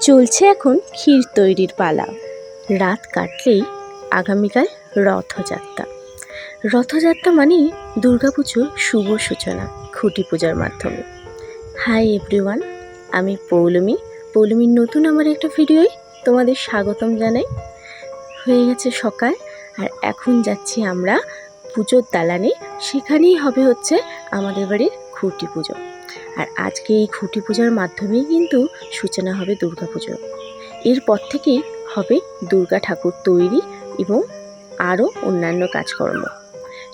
চলছে এখন ক্ষীর তৈরির পালা। রাত কাটলেই আগামীকাল রথযাত্রা। রথযাত্রা মানেই দুর্গাপুজোর শুভ সূচনা খুঁটি পূজার মাধ্যমে। হাই এভরিওয়ান আমি পৌলমি। পৌলমির নতুন আমার একটা ভিডিওয় তোমাদের স্বাগতম জানাই। হয়ে গেছে সকাল, আর এখন যাচ্ছি আমরা পুজোর দালানে। সেখানেই হবে হচ্ছে আমাদের বাড়ির খুঁটি পুজো। আর আজকে এই খুঁটি পূজার মাধ্যমেই কিন্তু সূচনা হবে দুর্গা পুজোর এরপর থেকেই হবে দুর্গা ঠাকুর তৈরি এবং আরও অন্যান্য কাজকর্ম।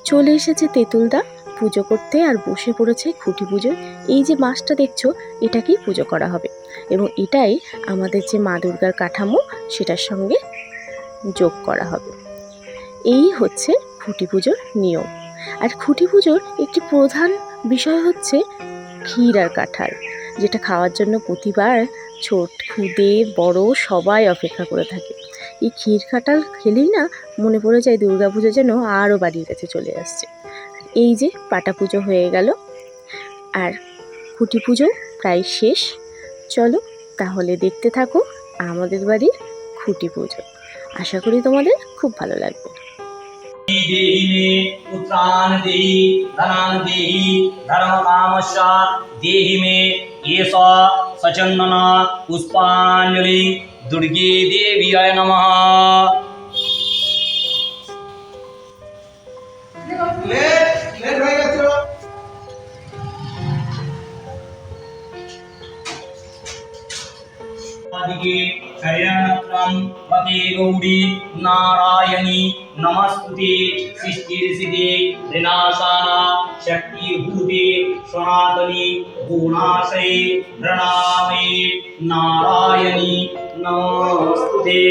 চলে এসেছে তেঁতুলদা, পুজো করতে আর বসে পড়েছে খুঁটি পুজোয় এই যে মাছটা দেখছ, এটাকেই পুজো করা হবে এবং এটাই আমাদের যে মা দুর্গার কাঠামো, সেটার সঙ্গে যোগ করা হবে। এই হচ্ছে খুঁটি পুজোর নিয়ম। আর খুঁটি পুজোর একটি প্রধান বিষয় হচ্ছে ক্ষীর আর কাঁঠাল, যেটা খাওয়ার জন্য প্রতিবার ছোট, খুদে, বড় সবাই অপেক্ষা করে থাকে। এই ক্ষীর কাঁঠাল খেলেই না মনে পড়ে যায় দুর্গা পুজো যেন আরও বাড়ির কাছে চলে আসছে। এই যে পাটা পুজো হয়ে গেল, আর খুঁটি পুজো প্রায় শেষ। চলো তাহলে দেখতে থাকো আমাদের বাড়ির খুঁটি পুজো। আশা করি তোমাদের খুব ভালো লাগবে। देहि मे पुत्रान् देहि धनान् देहि धर्मकामश्च देहि मे एष सचन्दन पुष्पाञ्जलि दुर्गे देव्यै नमः। লেট गौड़ी गौरी नारायणी नमस्ते सृष्टिरसिदे सनातनी गुणाशये नारायणी नमस्ते।